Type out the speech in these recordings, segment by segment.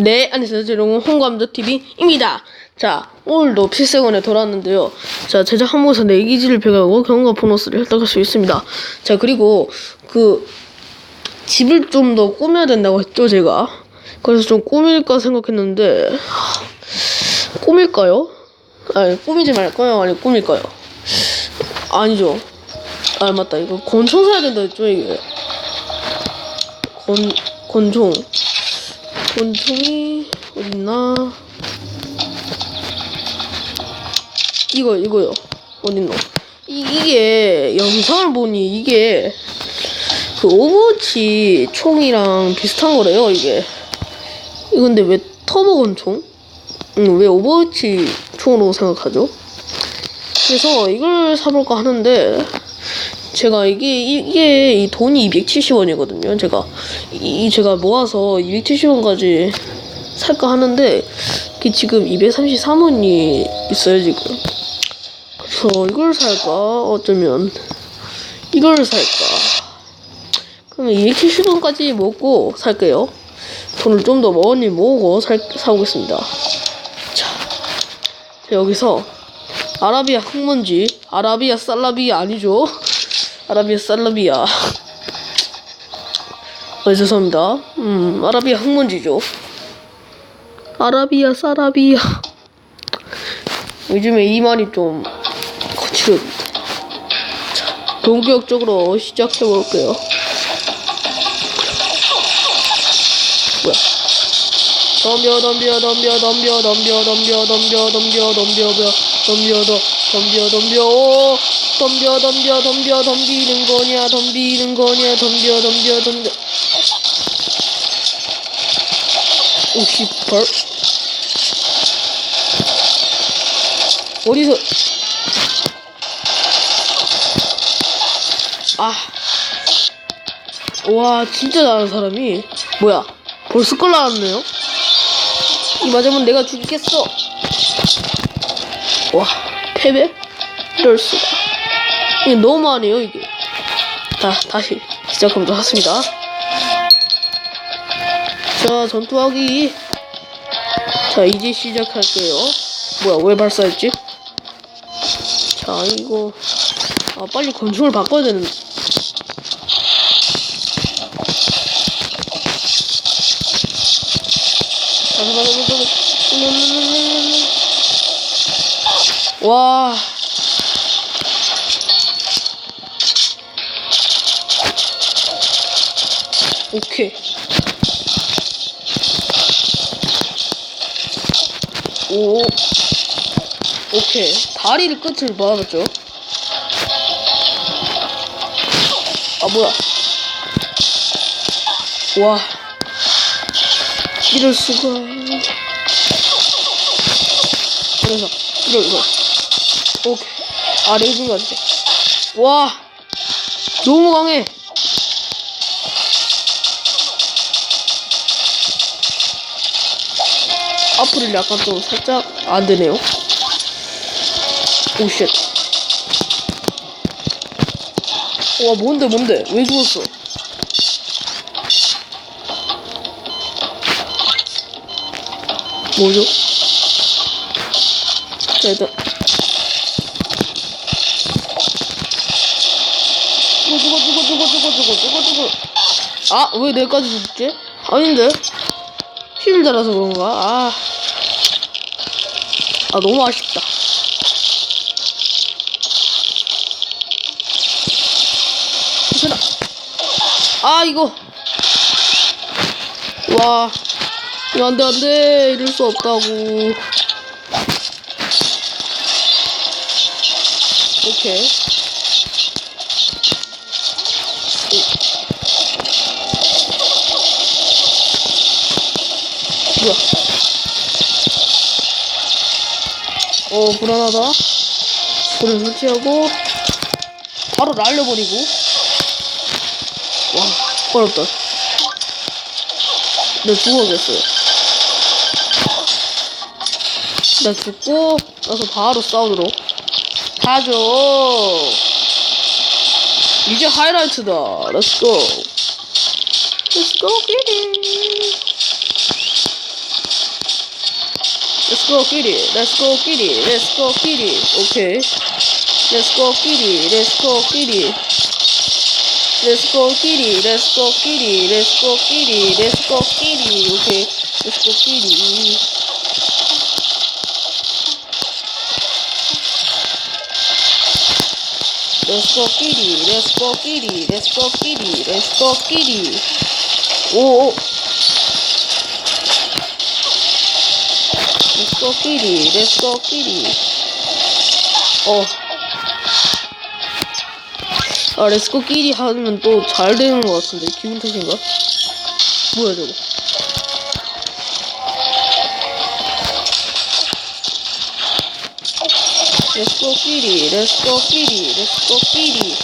네, 안녕하세요. 여러분, 홍감도 TV입니다. 자, 오늘도 필세건에 돌아왔는데요. 자, 제작 항목에서 내기지를 배가고 경과 보너스를 획득할 수 있습니다. 자, 그리고 그 집을 좀 더 꾸며야 된다고 했죠, 제가. 그래서 좀 꾸밀까 생각했는데 하, 꾸밀까요? 아니, 꾸미지 말까요? 아니, 꾸밀까요? 아니죠. 아, 맞다. 이거 권총 사야 된다 했죠, 이게. 권, 권총. 권총이 어딨나? 이거 이거요. 어딨노? 이, 이게 영상을 보니 이게 그 오버워치 총이랑 비슷한 거래요. 이게. 이건데 왜 터보 권총? 응, 왜 오버워치 총으로 생각하죠? 그래서 이걸 사볼까 하는데 제가 이게 이게 이 돈이 270원이거든요. 제가 이이 제가 모아서 270원까지 살까 하는데 이게 지금 233원이 있어요 지금. 그래서 이걸 살까 어쩌면 이걸 살까. 그러면 270원까지 먹고 살게요. 돈을 좀 더 많이 모으고 살 사오겠습니다. 자, 자, 여기서 아라비아 흙먼지 아라비아 살라비아 아니죠? 아라비아 살라비아. 어, 죄송합니다. 음, 아라비아 흙먼지죠. 아라비아 사라비아. 요즘에 이 말이 좀 거칠어집니다. 자, 본격적으로 시작해볼게요. 뭐야? 덤벼 덤벼 덤벼 덤벼 덤벼 덤벼 덤벼 덤벼 덤벼 덤벼 덤벼 더 덤벼 덤벼 오. 덤벼 덤벼 덤벼 덤비는 거냐 덤비는 거냐 덤벼 덤벼 덤벼. 오씨 벌 어디서? 아. 와 진짜 잘하는 사람이. 뭐야? 벌써 끌 나왔네요? 이 맞으면 내가 죽이겠어. 와 패배? 이럴 수가. 이게 너무하네요 이게. 자 다시 시작하도록 하겠습니다. 자 전투하기. 자 이제 시작할게요. 뭐야 왜 발사했지? 자 이거. 아 빨리 건축을 바꿔야 되는데 와. 오케이. 오. 오케이. 다리를 끝을 봐봤죠. 아, 뭐야. 와. 이럴 수가. 그래서, 이거, 이거. 오케이. 아, 레이징 것 같아. 와. 너무 강해. 앞으로 약간 좀 살짝 안 되네요. 오, 쉣. 와, 뭔데, 뭔데? 왜 죽었어? 뭐죠? 자, 일단. 죽어, 죽어, 죽어, 죽어, 죽어, 죽어, 죽어, 죽어. 아, 왜 내까지 죽지? 아닌데? 힐 달아서 그런가? 아. 아, 너무 아쉽다. 괜찮아. 아, 이거. 와. 이거 안 돼, 안 돼. 이럴 수 없다고. 오케이. 뭐야? 어, 불안하다. 불을 설치하고, 바로 날려버리고. 와, 어렵다. 나 죽어야겠어요. 나 죽고, 나서 바로 싸우도록. 가죠. 이제 하이라이트다. Go get it. 고 끼리 렛츠 고 끼리 렛츠 고 끼리 오케이 렛츠 고 끼리 렛츠 고 끼리 렛츠 고 끼리 렛츠 고 끼리 렛츠 고 끼리 렛츠 고 끼리 렛츠 고 끼리 렛츠 고 끼리. 어. 아, 렛츠고 끼리 하면 또 잘 되는 것 같은데. 기분 탓인가? 뭐야 저거? 렛츠고 끼리 렛츠고 끼리 렛츠고 끼리.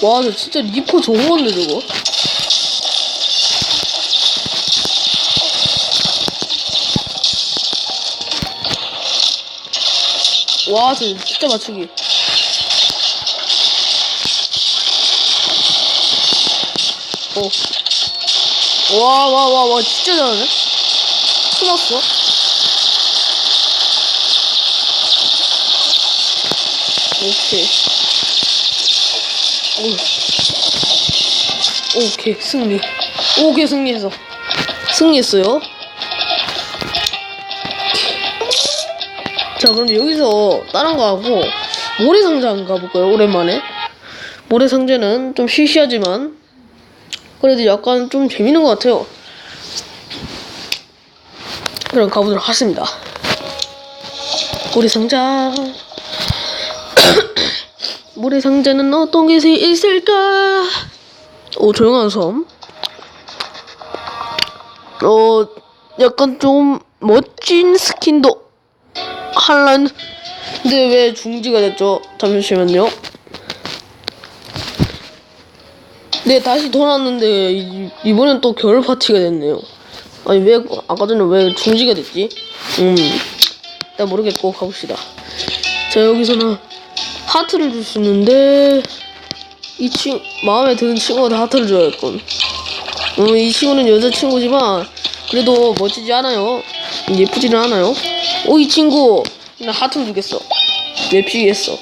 와, 저 진짜 리퍼 좋은 건데, 저거? 와, 저 진짜 맞추기. 어. 와, 와, 와, 와, 진짜 잘하네? 숨었어? 오케이. 오. 오케이, 승리. 오케이, 승리했어. 승리했어요. 자, 그럼 여기서 다른 거 하고 모래상자 한번 가볼까요? 오랜만에. 모래상자는 좀 시시하지만 그래도 약간 좀 재밌는 것 같아요. 그럼 가보도록 하겠습니다. 모래상자. 모래상자는 어떤 게 있을까? 오, 조용한 섬. 어, 약간 좀 멋진 스킨도 할란. 근데 왜 중지가 됐죠? 잠시만요. 네, 다시 돌아왔는데, 이- 이번엔 또 겨울 파티가 됐네요. 아니, 왜, 아까 전에 왜 중지가 됐지? 음, 일단 모르겠고, 가봅시다. 자, 여기서는 하트를 줄 수 있는데, 이 친, 마음에 드는 친구한테 하트를 줘야겠군. 음, 이 친구는 여자친구지만, 그래도 멋지지 않아요. 예쁘지는 않아요. 오, 이 친구! 나 하트를 주겠어. 왜 피했어?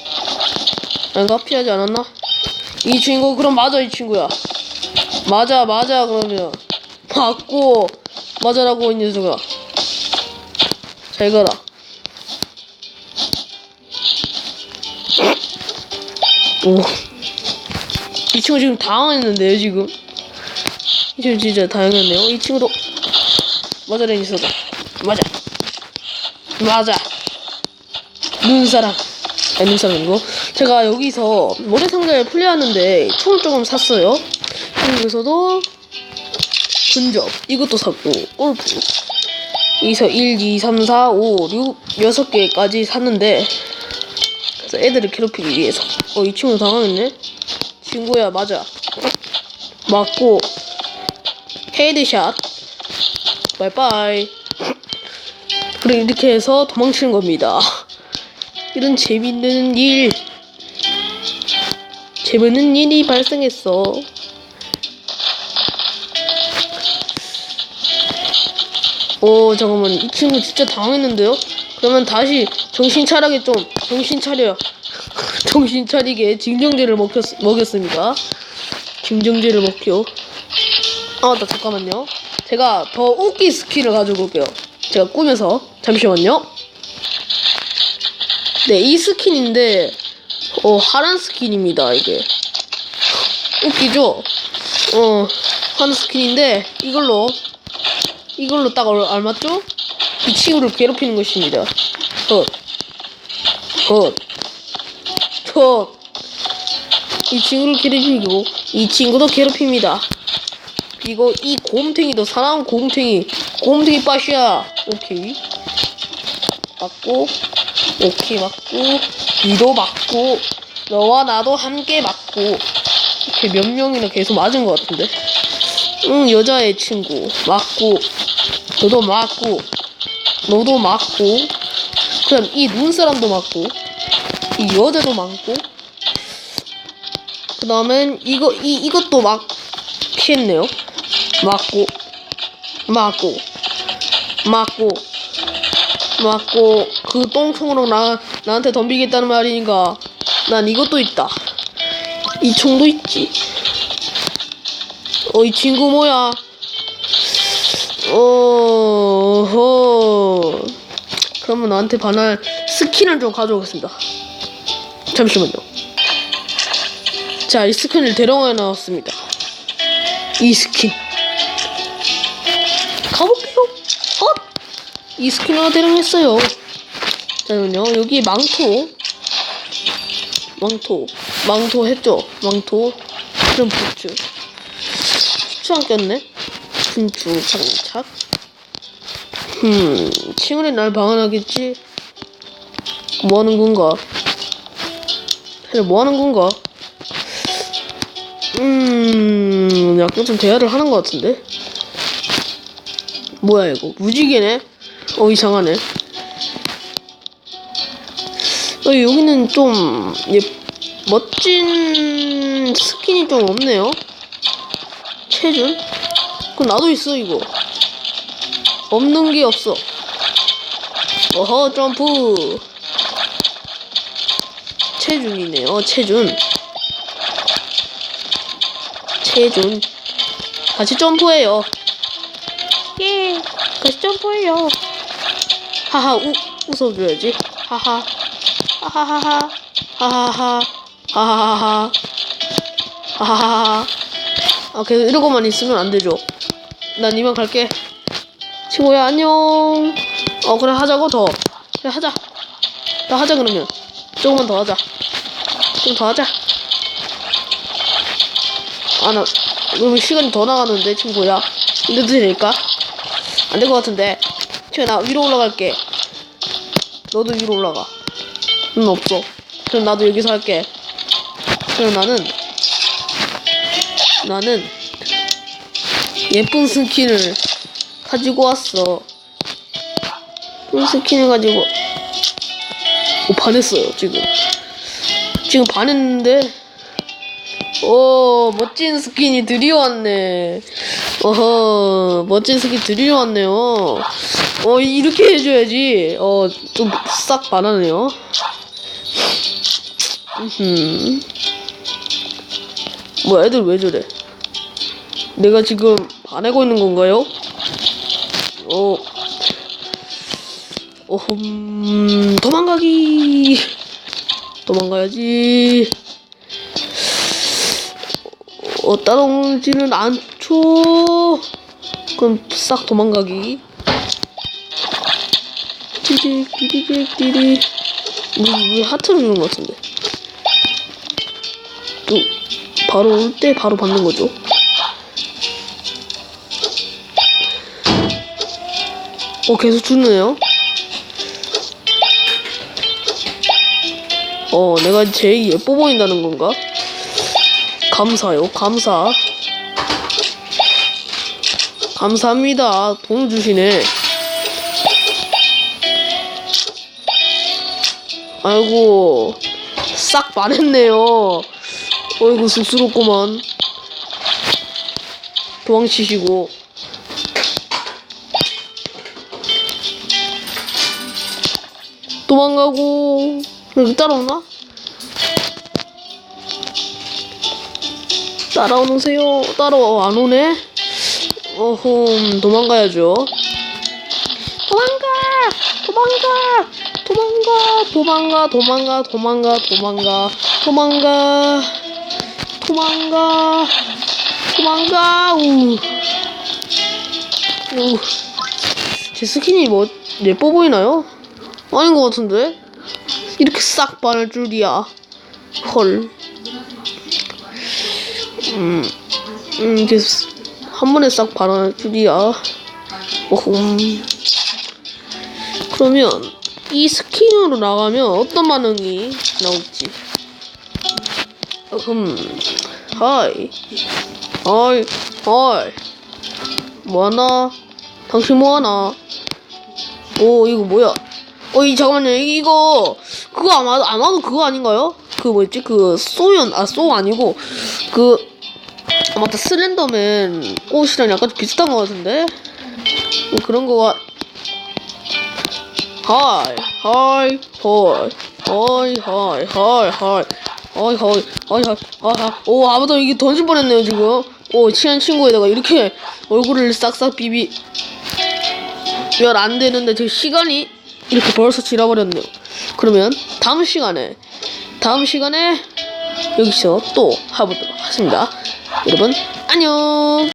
내가 피하지 않았나? 이 친구, 그럼 맞아, 이 친구야. 맞아, 맞아, 그러면. 맞고, 맞아라고, 이 녀석아. 잘 가라. 오. 이 친구 지금 당황했는데요, 지금. 이 친구 진짜 당황했네요. 이 친구도 맞아라, 이 녀석아. 맞아. 맞아. 눈사람. 아니, 눈사람이고. 제가 여기서 모래상자를 플레이하는데 총을 조금 샀어요. 여기서도 근접. 이것도 샀고, 골프. 여기서 1, 2, 3, 4, 5, 6, 6개까지 샀는데, 그래서 애들을 괴롭히기 위해서. 어, 이 친구 당황했네? 친구야, 맞아. 맞고, 헤드샷. 바이바이. 그리고 이렇게 해서 도망치는 겁니다. 이런 재밌는 일. 재밌는 일이 발생했어. 오, 잠깐만. 이 친구 진짜 당황했는데요? 그러면 다시 정신 차리게 좀, 정신 차려. 정신 차리게 징정제를 먹였, 먹였습니다. 징정제를 먹혀. 아, 나 잠깐만요. 제가 더 웃기 스킨을 가지고 올게요. 제가 꾸며서. 잠시만요. 네, 이 스킨인데, 어, 하란 스킨입니다, 이게. 웃기죠? 어, 하란 스킨인데, 이걸로, 이걸로 딱 얼- 알맞죠? 이 친구를 괴롭히는 것입니다. 헛. 헛. 헛. 이 친구를 괴롭히고, 이 친구도 괴롭힙니다. 그리고 이 곰탱이도 사나운 곰탱이. 곰탱이 빠시야. 오케이. 맞고 오케이 맞고. 니도 맞고 너와 나도 함께 맞고. 이렇게 몇 명이나 계속 맞은 것 같은데? 응 여자의 친구. 맞고. 너도 맞고. 너도 맞고. 그럼 이 눈사람도 맞고. 이 여자도 맞고. 그 다음엔 이거 이 이것도 막 피했네요 맞고 맞고 맞고 맞고 그 똥총으로 나 나한테 덤비겠다는 말이니까 난 이것도 있다. 이 총도 있지. 어 이 친구 뭐야? 어허. 그러면 나한테 반할 스킨을 좀 가져오겠습니다. 잠시만요. 자 이 스킨을 대령해 나왔습니다. 이 스킨 이 스킨을 대령했어요. 잠깐만요. 여기 망토. 망토. 망토 했죠? 망토. 그럼 부츠 부츠 안 꼈네? 분추 장착. 음 친구들이 날 방어하겠지? 뭐 하는 건가? 사실 뭐하는 건가? 음 약간 좀 대화를 하는 것 같은데? 뭐야 이거? 무지개네 어 이상하네. 어, 여기는 좀 예, 멋진 스킨이 좀 없네요. 체준? 그럼 나도 있어 이거. 없는 게 없어. 어허 점프. 체준이네요 체준. 체준. 같이 점프해요. 예 같이 점프해요 하하 우, 웃어줘야지. 하하. 하하 하하. 하하 하. 하하 하하. 하 하하하. 아 계속 이러고만 있으면 안 되죠. 난 이만 갈게. 친구야 안녕. 어 그래 하자고 더. 그래 하자. 더 하자 그러면. 조금만 더 하자. 좀 더 하자. 아나 그러면 시간이 더 나가는데 친구야. 이래도 될까? 안 될 것 같은데 친구야 나 위로 올라갈게. 너도 위로 올라가. 는 없어. 그럼 나도 여기서 할게. 그럼 나는 나는 예쁜 스킨을 가지고 왔어. 예쁜 스킨을 가지고 오 반했어요 지금. 지금 반했는데 오 멋진 스킨이 드디어 왔네. 어허 멋진 스킨 드디어 왔네요 어 이렇게 해줘야지 어 좀싹 반하네요 음. 뭐 애들 왜 저래? 내가 지금 반하고 있는 건가요? 어. 어, 음, 도망가기. 도망가야지. 어, 따라오지는 않죠. 그럼 싹 도망가기. 띠디, 띠디, 띠디. 왜, 왜 하트를 주는 것 같은데? 또 바로 올 때 바로 받는 거죠. 어 계속 주네요. 어 내가 제일 예뻐 보인다는 건가? 감사요 감사. 감사합니다. 돈 주시네. 아이고 싹 반했네요. 어이구 쑥스럽구만. 도망치시고. 도망가고. 여기 따라오나? 따라오세요. 따라와 안 오네? 어흠 도망가야죠. 도망가! 도망가 도망가 도망가 도망가 도망가 도망가 도망가 도망가 도망가 우. 우. 제 스킨이 뭐 예뻐 보이나요? 아닌 것 같은데 이렇게 싹 반할 줄이야 헐 음, 음 이렇게 스- 한 번에 싹 반할 줄이야 어흠 그러면 이 스킨으로 나가면 어떤 반응이 나올지 음, 하이, 하이, 하이. 뭐하나? 당신 뭐하나? 오, 이거 뭐야? 어, 이 잠깐만요. 이거 그거 아마 아마도 그거 아닌가요? 그 뭐였지? 그 소연 아소 아니고 그 아, 맞다 슬렌더맨 옷이랑 약간 좀 비슷한 것 같은데. 뭐 그런 거가 하이 헐 하이 하이 하이 하이 하이 하이 하이 하이 하이 오 아무도 이게 던질 뻔했네요 지금. 오 친한 친구에다가 이렇게 얼굴을 싹싹 비비. 면안 되는데 제 시간이 이렇게 벌써 지나버렸네요. 그러면 다음 시간에 다음 시간에 여기서 또 해보도록 하겠습니다. 여러분 안녕